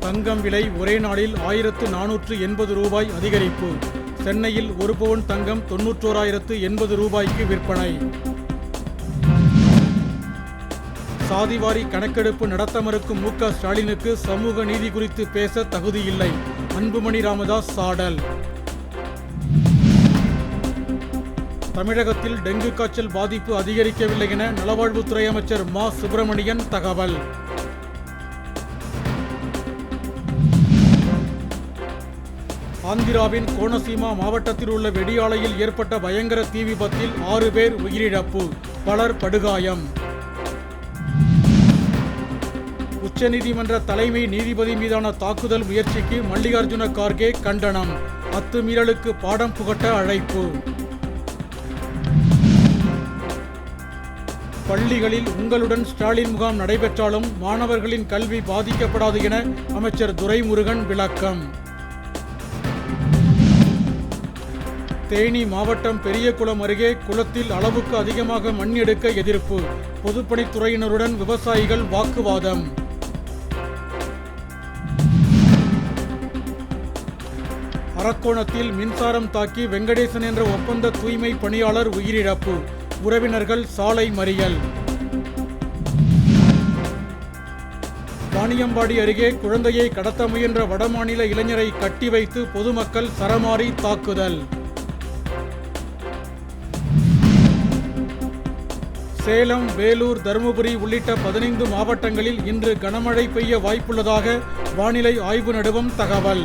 தங்கம் விலை ஒரே நாளில் ஆயிரத்து நானூற்று எண்பது ரூபாய் அதிகரிப்பு. சென்னையில் ஒரு பவுன் தங்கம் தொன்னூற்றோராயிரத்து எண்பது ரூபாய்க்கு விற்பனை. சாதிவாரி கணக்கெடுப்பு நடத்த மறுக்கும் மு ஸ்டாலினுக்கு சமூக நீதி குறித்து பேச தகுதியில்லை அன்புமணி ராமதாஸ் சாடல். தமிழகத்தில் டெங்கு காய்ச்சல் பாதிப்பு அதிகரிக்கவில்லை என நலவாழ்வுத்துறை அமைச்சர் மா சுப்பிரமணியன் தகவல். ஆந்திராவின் கோனசீமா மாவட்டத்தில் உள்ள வெடியாலையில் ஏற்பட்ட பயங்கர தீ விபத்தில் ஆறு பேர் உயிரிழப்பு பலர் படுகாயம். உச்சநீதிமன்ற தலைமை நீதிபதி மீதான தாக்குதல் முயற்சிக்கு மல்லிகார்ஜுன கார்கே கண்டனம் அத்துமீறலுக்கு பாடம் புகட்ட அழைப்பு. பள்ளிகளில் உங்களுடன் ஸ்டாலின் முகாம் நடைபெற்றாலும் மாணவர்களின் கல்வி பாதிக்கப்படாது என அமைச்சர் துரைமுருகன் விளக்கம். தேனி மாவட்டம் பெரியகுளம் அருகே குளத்தில் அளவுக்கு அதிகமாக மண் எடுக்க எதிர்ப்பு. பொதுப்பணித்துறையினருடன் விவசாயிகள் வாக்குவாதம். அரக்கோணத்தில் மின்சாரம் தாக்கி வெங்கடேசன் என்ற ஒப்பந்த தூய்மை பணியாளர் உயிரிழப்பு. உறவினர்கள் சாலை மறியல். வாணியம்பாடி அருகே குழந்தையை கடத்த முயன்ற வடமாநில இளைஞரை கட்டி வைத்து பொதுமக்கள் சரமாரி தாக்குதல். சேலம் வேலூர் தருமபுரி உள்ளிட்ட பதினைந்து மாவட்டங்களில் இன்று கனமழை பெய்ய வாய்ப்புள்ளதாக வானிலை ஆய்வு நடுவம் தகவல்.